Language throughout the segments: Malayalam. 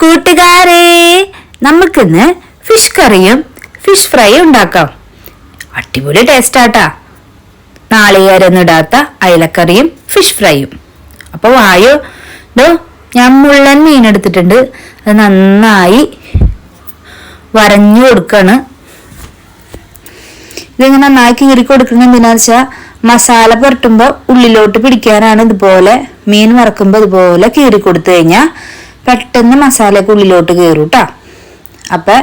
കൂട്ടുകാരെ നമുക്കിന്ന് ഫിഷ് കറിയും ഫിഷ് ഫ്രൈയും ഉണ്ടാക്കാം. അടിപൊളി ടേസ്റ്റാട്ടാ നാളികേരൊന്നും ഇടാത്ത അയലക്കറിയും ഫിഷ് ഫ്രൈയും അപ്പോൾ വായോ ഇതോ ഞാൻ മുള്ളൻ മീൻ എടുത്തിട്ടുണ്ട്. അത് നന്നായി വരഞ്ഞു കൊടുക്കാണ്. ഇതിങ്ങനെ നന്നായി കീറി കൊടുക്കുന്നത് എന്തിനാന്ന് വെച്ചാൽ മസാല പുരട്ടുമ്പോൾ ഉള്ളിലോട്ട് പിടിക്കാനാണ് ഇതുപോലെ മീൻ വറക്കുമ്പോൾ ഇതുപോലെ കീറി കൊടുത്തു കഴിഞ്ഞാൽ പെട്ടെന്ന് മസാലയൊക്കെ ഉള്ളിലോട്ട് കയറും കേട്ടോ അപ്പൊ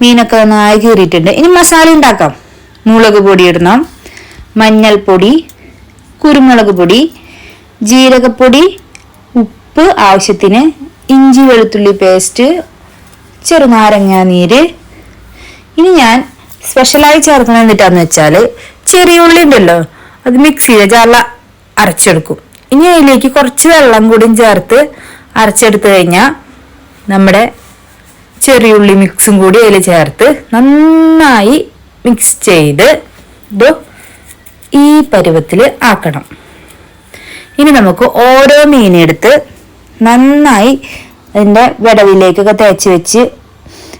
മീനൊക്കെ നന്നായി കീറിയിട്ടുണ്ട്. ഇനി മസാല ഉണ്ടാക്കാം. മുളക് പൊടി ഇടണം. മഞ്ഞൾപ്പൊടി കുരുമുളക് പൊടി ജീരകപ്പൊടി ഉപ്പ് ആവശ്യത്തിന് ഇഞ്ചി വെളുത്തുള്ളി പേസ്റ്റ് ചെറുനാരങ്ങ നീര്. ഇനി ഞാൻ സ്പെഷ്യലായി ചേർക്കുന്നത് എന്നിട്ടാന്ന് വെച്ചാൽ ചെറിയ ഉള്ളി ഉണ്ടല്ലോ അത് മിക്സിയിലെ ജാറിൽ അരച്ചെടുക്കും. ഇനി അതിലേക്ക് കുറച്ച് വെള്ളം കൂടിയും ചേർത്ത് അരച്ചെടുത്ത് കഴിഞ്ഞാൽ നമ്മുടെ ചെറിയ ഉള്ളി മിക്സും കൂടി അതിൽ ചേർത്ത് നന്നായി മിക്സ് ചെയ്ത് ഇത് ഈ പരുവത്തിൽ ആക്കണം. ഇനി നമുക്ക് ഓരോ മീനെടുത്ത് നന്നായി അതിന്റെ വിടവിലേക്കൊക്കെ തേച്ച് വെച്ച്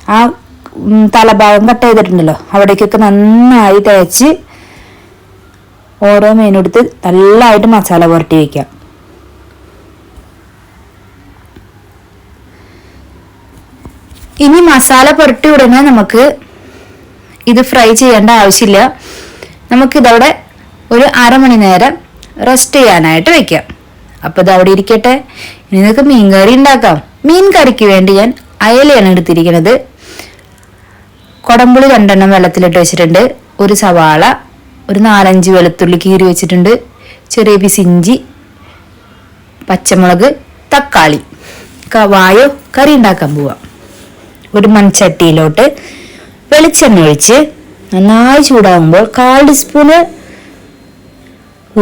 ആ തലഭാഗം കട്ട് ചെയ്തിട്ടുണ്ടല്ലോ അവിടേക്കൊക്കെ നന്നായി തേച്ച് ഓരോ മീനെടുത്ത് നല്ലതായിട്ട് മസാല പുരട്ടി വയ്ക്കാം ഇനി മസാല പുരട്ടി ഉടനെ നമുക്ക് ഇത് ഫ്രൈ ചെയ്യേണ്ട ആവശ്യമില്ല. നമുക്കിതവിടെ ഒരു അരമണി നേരം റെസ്റ്റ് ചെയ്യാനായിട്ട് വെക്കാം. അപ്പോൾ ഇത് അവിടെ ഇരിക്കട്ടെ. ഇനി നിങ്ങൾക്ക് മീൻ കറി ഉണ്ടാക്കാം. മീൻ കറിക്ക് വേണ്ടി ഞാൻ അയലയാണ് എടുത്തിരിക്കുന്നത്. കൊടമ്പുളി രണ്ടെണ്ണം വെള്ളത്തിലിട്ട് വെച്ചിട്ടുണ്ട്. ഒരു സവാള ഒരു നാലഞ്ച് വെളുത്തുള്ളി കീറി വെച്ചിട്ടുണ്ട്. ചെറിയ പീസ് ഇഞ്ചി പച്ചമുളക് തക്കാളി. വായോ കറി ഉണ്ടാക്കാൻ പോവാം. ഒരു മൺചട്ടിയിലോട്ട് വെളിച്ചെണ്ണ ഒഴിച്ച് നന്നായി ചൂടാകുമ്പോൾ കാൽ ടീസ്പൂണ്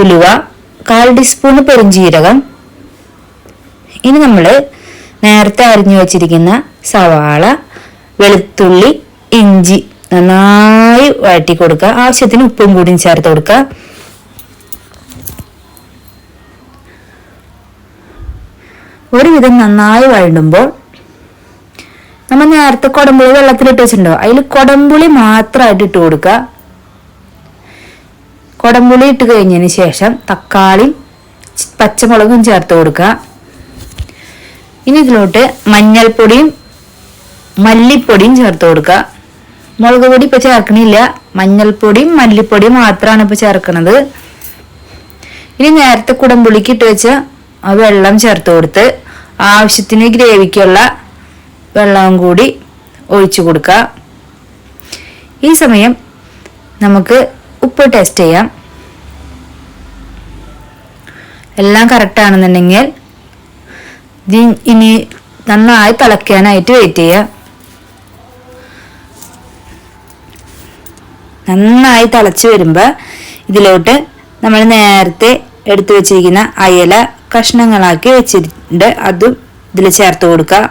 ഉലുവ കാൽ ടീസ്പൂണ് പെരുംജീരകം. ഇനി നമ്മൾ നേരത്തെ അരിഞ്ഞു വച്ചിരിക്കുന്ന സവാള വെളുത്തുള്ളി ഇഞ്ചി നന്നായി വഴറ്റി കൊടുക്കുക. ആവശ്യത്തിന് ഉപ്പും കൂടിയും ചേർത്ത് കൊടുക്കുക. ഒരുവിധം നന്നായി വഴണ്ടുമ്പോൾ നമ്മൾ നേരത്തെ കൊടമ്പുളി വെള്ളത്തിലിട്ട് വെച്ചിട്ടുണ്ടോ അതിൽ കൊടമ്പുളി മാത്രമായിട്ട് ഇട്ട് കൊടുക്കുക കൊടമ്പുളി ഇട്ട് കഴിഞ്ഞതിന് ശേഷം തക്കാളി പച്ചമുളകും ചേർത്ത് കൊടുക്കുക ഇനി ഇതിലോട്ട് മഞ്ഞൾപ്പൊടിയും മല്ലിപ്പൊടിയും ചേർത്ത് കൊടുക്കുക മുളക് പൊടി ഇപ്പൊ ചേർക്കണില്ല. മഞ്ഞൾപ്പൊടിയും മല്ലിപ്പൊടിയും മാത്രമാണ് ഇപ്പൊ ചേർക്കുന്നത് ഇനി നേരത്തെ കുടംപുളിക്ക് ഇട്ട് വെച്ച ആ വെള്ളം ചേർത്ത് കൊടുത്ത് ആവശ്യത്തിന് ഗ്രേവിക്കുള്ള വെള്ളവും കൂടി ഒഴിച്ചു കൊടുക്കുക. ഈ സമയം നമുക്ക് ഉപ്പ് ടെസ്റ്റ് ചെയ്യാം. എല്ലാം കറക്റ്റ് ആണെന്നുണ്ടെങ്കിൽ ഇനി നന്നായി തിളയ്ക്കാനായിട്ട് വെയിറ്റ് ചെയ്യുക. നന്നായി തിളച്ച് വരുമ്പോൾ ഇതിലോട്ട് നമ്മൾ നേരത്തെ എടുത്തു വെച്ചിരിക്കുന്ന അയല കഷ്ണങ്ങളാക്കി വെച്ചിട്ടുണ്ട്. അതും ഇതിൽ ചേർത്ത് കൊടുക്കുക.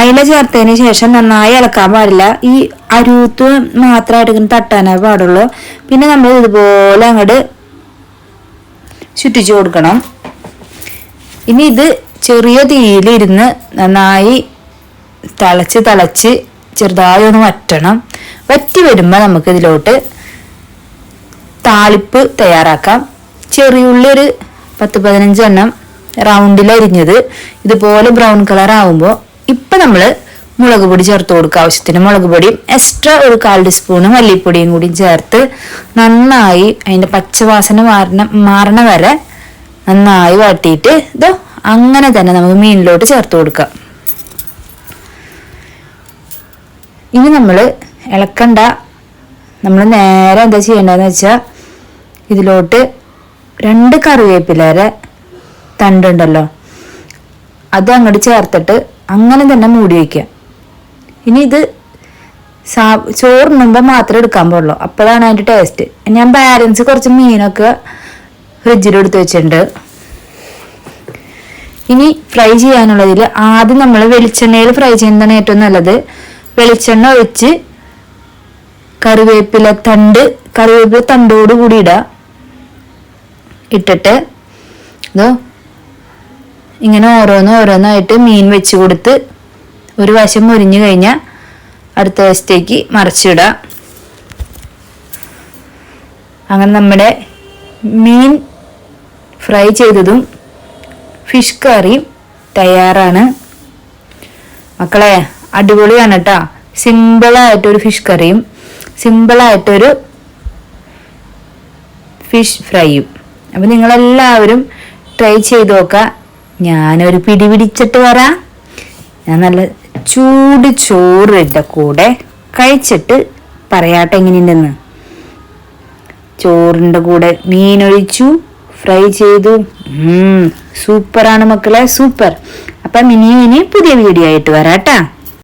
അയില ചേർത്തതിന് ശേഷം നന്നായി ഇളക്കാൻ പാടില്ല. ഈ അരുത്ത് മാത്രമായിട്ട് ഇങ്ങനെ തട്ടാനേ പാടുള്ളൂ. പിന്നെ നമ്മൾ ഇതുപോലെ അങ്ങോട്ട് ചുറ്റിച്ചു കൊടുക്കണം. ഇനി ഇത് ചെറിയ തീയിലിരുന്ന് നന്നായി തിളച്ച് തിളച്ച് ചെറുതായി ഒന്ന് വറ്റണം. വറ്റി വരുമ്പോൾ നമുക്ക് ഇതിലോട്ട് താളിപ്പ് തയ്യാറാക്കാം. ചെറിയുള്ളി ഒരു പത്ത് പതിനഞ്ച് എണ്ണം റൗണ്ടിൽ അരിഞ്ഞത്. ഇതുപോലെ ബ്രൗൺ കളർ ആവുമ്പോൾ നമ്മൾ മുളക് പൊടി ചേർത്ത് കൊടുക്കുക. ആവശ്യത്തിന് മുളക് പൊടിയും എക്സ്ട്രാ ഒരു കാൽ ടീസ്പൂണ് മല്ലിപ്പൊടിയും കൂടി ചേർത്ത് നന്നായി അതിന്റെ പച്ചവാസന മാറണ മാറണ വരെ നന്നായി വാട്ടിയിട്ട് ഇതോ അങ്ങനെ തന്നെ നമുക്ക് മീനിലോട്ട് ചേർത്ത് കൊടുക്കാം ഇനി നമ്മൾ ഇളക്കണ്ട. നമ്മൾ നേരെ എന്താ ചെയ്യേണ്ടതെന്ന് വെച്ചാൽ ഇതിലോട്ട് രണ്ട് കറിവേപ്പിലരെ തണ്ടുണ്ടല്ലോ. അത് അങ്ങോട്ട് ചേർത്തിട്ട് അങ്ങനെ തന്നെ മൂടി വയ്ക്കുക ഇനി ഇത് സാ ചോറിനുമ്പോൾ മാത്രമേ എടുക്കാൻ പാടുള്ളൂ. അപ്പോഴാണ് അതിന്റെ ടേസ്റ്റ് ഞാൻ ബാലൻസ് കുറച്ച് മീനൊക്കെ ഫ്രിഡ്ജിലെടുത്ത് വെച്ചിട്ടുണ്ട്. ഇനി ഫ്രൈ ചെയ്യാനുള്ളതിൽ ആദ്യം നമ്മൾ വെളിച്ചെണ്ണയിൽ ഫ്രൈ ചെയ്യുന്നതാണ് ഏറ്റവും നല്ലത്. വെളിച്ചെണ്ണ ഒഴിച്ച് കറിവേപ്പില തണ്ട് കറിവേപ്പില തണ്ടോട് കൂടി ഇടുക ഇട്ടിട്ട് ഇതോ ഇങ്ങനെ ഓരോന്ന് ഓരോന്നായിട്ട് മീൻ വെച്ച് കൊടുത്ത് ഒരു വശം മുരിഞ്ഞു കഴിഞ്ഞാൽ അടുത്ത വശത്തേക്ക് മറിച്ചിടുക. അങ്ങനെ നമ്മുടെ മീൻ ഫ്രൈ ചെയ്തതും ഫിഷ് കറിയും തയ്യാറാണ്. മക്കളെ അടിപൊളിയാണ് കേട്ടോ. സിമ്പിളായിട്ടൊരു ഫിഷ് കറിയും സിമ്പിളായിട്ടൊരു ഫിഷ് ഫ്രൈയും. അപ്പം നിങ്ങളെല്ലാവരും ട്രൈ ചെയ്ത് നോക്കുക. ഞാനൊരു പിടി പിടിച്ചിട്ട് വരാം. ഞാൻ നല്ല ചൂട് ചോറിന്റെ കൂടെ കഴിച്ചിട്ട് പറയാട്ടെ എങ്ങനെയുണ്ടെന്ന്. ചോറിന്റെ കൂടെ മീനൊഴിച്ചു ഫ്രൈ ചെയ്തു. സൂപ്പറാണ് മക്കളെ സൂപ്പർ. അപ്പം ഇനിയും ഇനി പുതിയ വീഡിയോ ആയിട്ട് വരാട്ടാ.